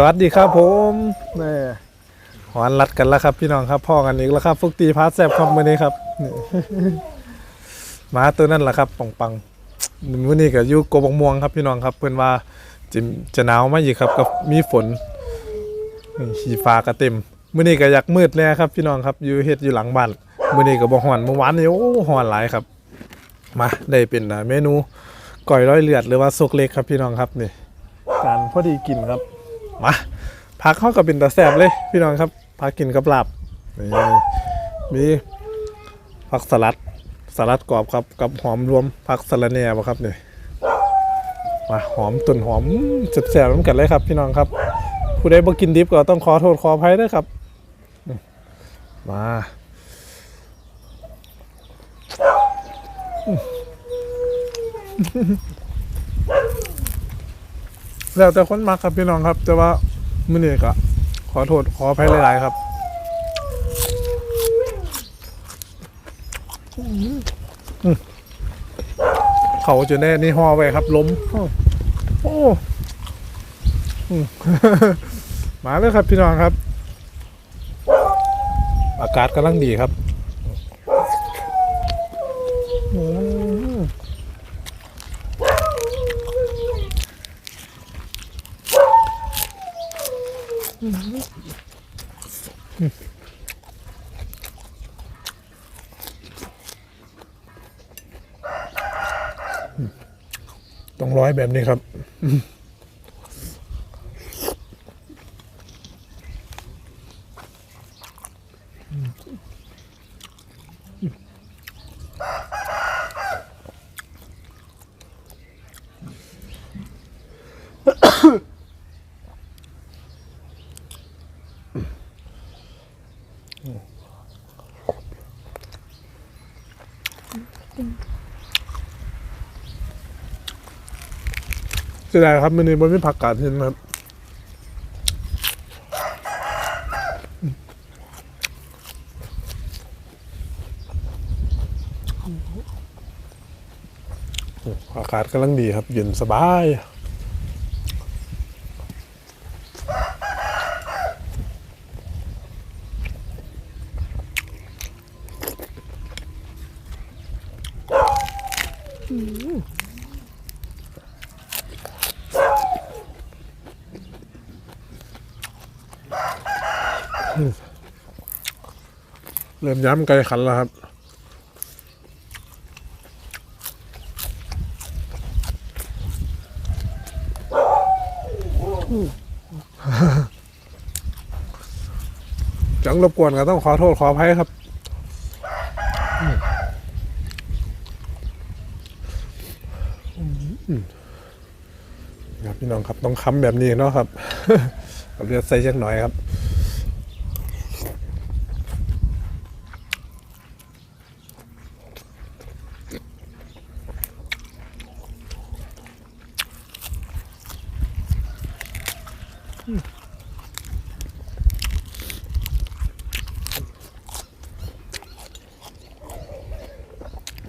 สวัสดีครับผมนี่หอนรัดกันแล้วครับ พี่น้องครับพ่อกันอีกแล้วครับฟุกตีพาร์ทแซบครับมื้อนี้ครับนี่ หมาตัวนั่นแหละครับปังปังมื้อนี้ก็อยู่กบงม่วงครับ พี่น้องครับ เพิ่อนว่าจะจะหนาวไหมอีกครับกับมีฝนนี่ฟ้าก็เต็มมื้อนี้ก็อยากมืดเลยครับพี่น้องครับอยู่เฮ็ดอยู่หลังบ้านมื้อนี้ก็บ่ฮ้อนเมื่อวานนี่โอ้ฮ้อนหลายครับ มาได้เป็นเมนูก่อยร้อยเลือดหรือว่าซกเล็กครับพี่น้องครับนี่การพอดีกินครับ มาพักเข้ากับเป็นตาแสบเลย พี่น้องครับพักกินกับหลาบนี่มีผักสลัดสลัดกรอบครับกับหอมรวมผักสะระแหน่บ่ครับนี่มาหอมต้นหอมแสบๆน้ำกันเลยครับ พี่น้องครับ ผู้ใดบ่กินดิบก็ต้องขอโทษขออภัยด้วยครับ มาอื แล้วแต่คนมักครับพี่น้องครับ แต่ว่ามื้อนี้ก็ขอโทษขออภัยหลาย ๆ ครับเขาจะแน่นี่ห่อไว้ครับ ล้มอ้าวโอ้อืมมาเลยครับพี่น้องครับ อากาศกำลังดีครับ ต้องร้อยแบบนี้ครับ เสียดายครับมันนี้มันไม่ผักกาดเห็นครับอากาศกำลังดีครับ เย็นสบาย เริ่มย้ำไกลขันแล้วครับจังรบกวนก็ต้องขอโทษขออภัยครับอืม ครับพี่น้องครับต้องค้ำแบบนี้เนาะครับเอาเลือดใส่จักหน่อยครับ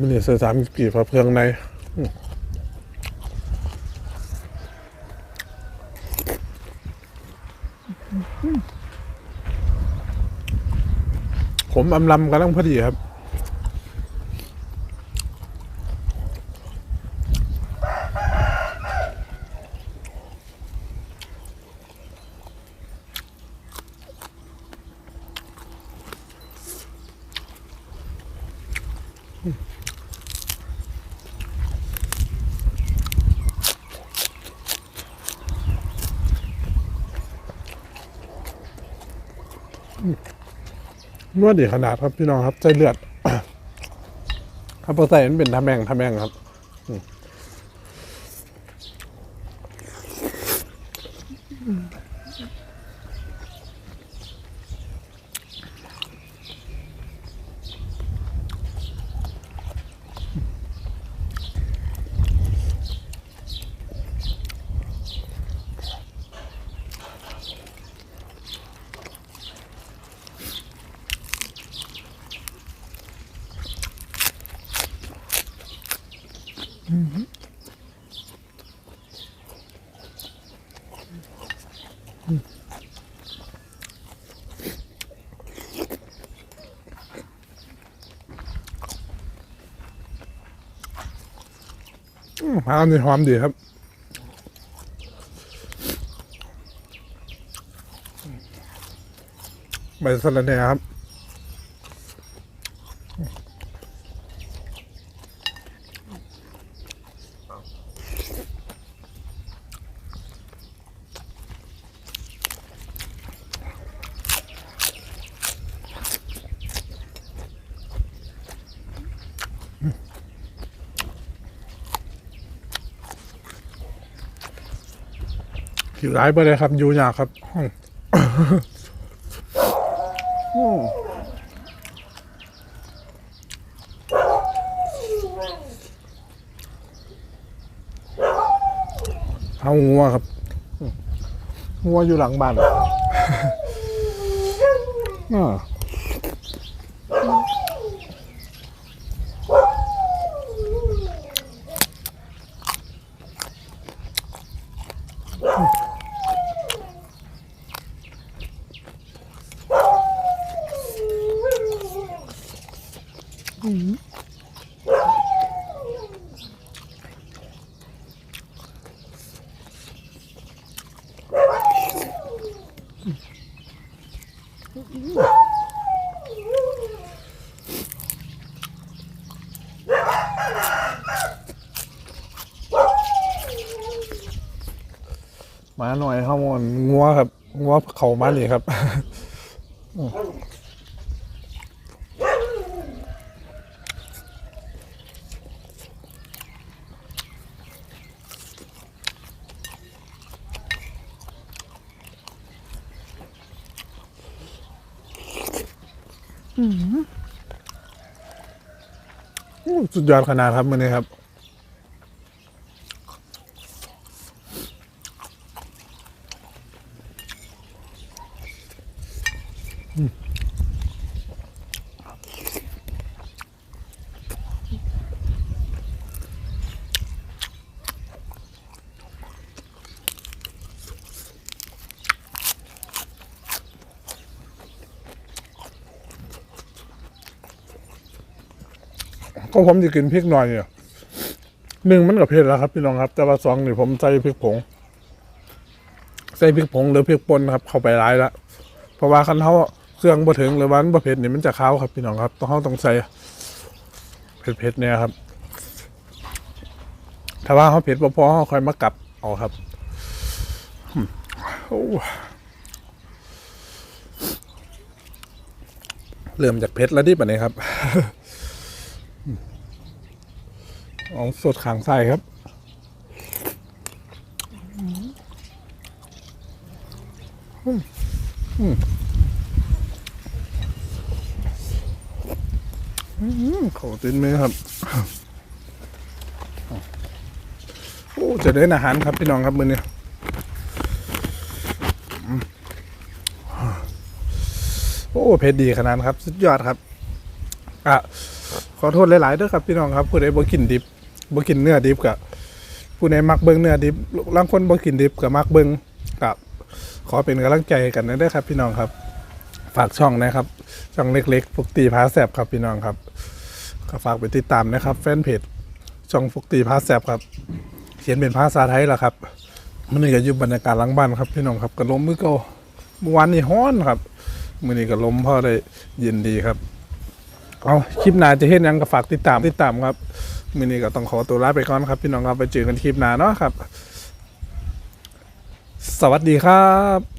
มันเนี่ยเสือสามกี่พระเพืองในอืม ผมอำลำกำลังพอดีครับ นวดดีขนาดครับพี่น้องครับใจเลือด ครับพอใส่มันเป็นทำแมงทำแมงครับ มะพร้าวนี่หอมดีครับใบสะระแหน่ครับ อยู่ร้ายไปเลยครับอยู่ยากครับห้องอืมเอางัวครับอืมงัวอยู่หลังบ้านอ่า มาหน่อยข้าวมนงัวครับงัวเขามาเลยครับ สุดยอดขนาดครับมันนี้ครับ ก็ผมจะกินพริกหน่อยเนี่ยหนึ่งมันกับเผ็ดแล้วครับพี่น้องครับ แต่ว่าสองนี่ผมใส่พริกผง ใส่พริกผงหรือพริกป่นครับ เข้าไปร้ายล้วเพราะว่าคันเขาเครื่องบ่ถึงหรือวันบ่เผ็ดนี่มันจะค้าวครับพี่น้องครับต้องเขาต้องใส่เผ็ดๆเนี่ยครับ ถ้าว่าเขาเผ็ดพอเขาค่อยมากลับเอาครับอืมโอ้เริ่มจากเผ็ดแล้วดิปะเนี่ยครับ เอาสดขางใส่ครับอืมอืมอืมขอตินมือครับ โอ้ จะได้อาหารครับพี่น้องครับมือนี้อืมโอ้เผ็ดดีขนาดนั้นครับ สุดยอดครับ อะ ขอโทษหลาย ๆ ด้วยครับพี่น้องครับผู้ใดบ่กินดิบ บ่กินเนื้อดิบกับผู้ใดมักเบิ่งเนื้อดิบบางคนบ่กินดิบกับมักเบิ่งกับขอเป็นกำลังใจกันนะเด้อครับ พี่น้องครับ ฝากช่องนะครับ ช่องเล็กๆฟุกตีพาแซบครับพี่น้องครับก็ฝากไปติดตามนะครับ แฟนเพจช่องฟุกตีพาแซบครับเขียนเป็นภาษาไทยล่ะครับมันนี่ก็อยู่บรรยากาศหลังบ้านครับ พี่น้องครับก็ลมมือเก่าเมื่อวานนี่ฮ้อนครับมื้อนี้ก็ลมพ่อได้เย็นดีครับ เอาคลิปหน้าจะเห็นยังก็ฝากติดตามติดตามครับ มินี้ก็ต้องขอตัวลาไปก่อนครับ พี่น้องครับไปเจอกันคลิปหน้าเนาะครับ สวัสดีครับ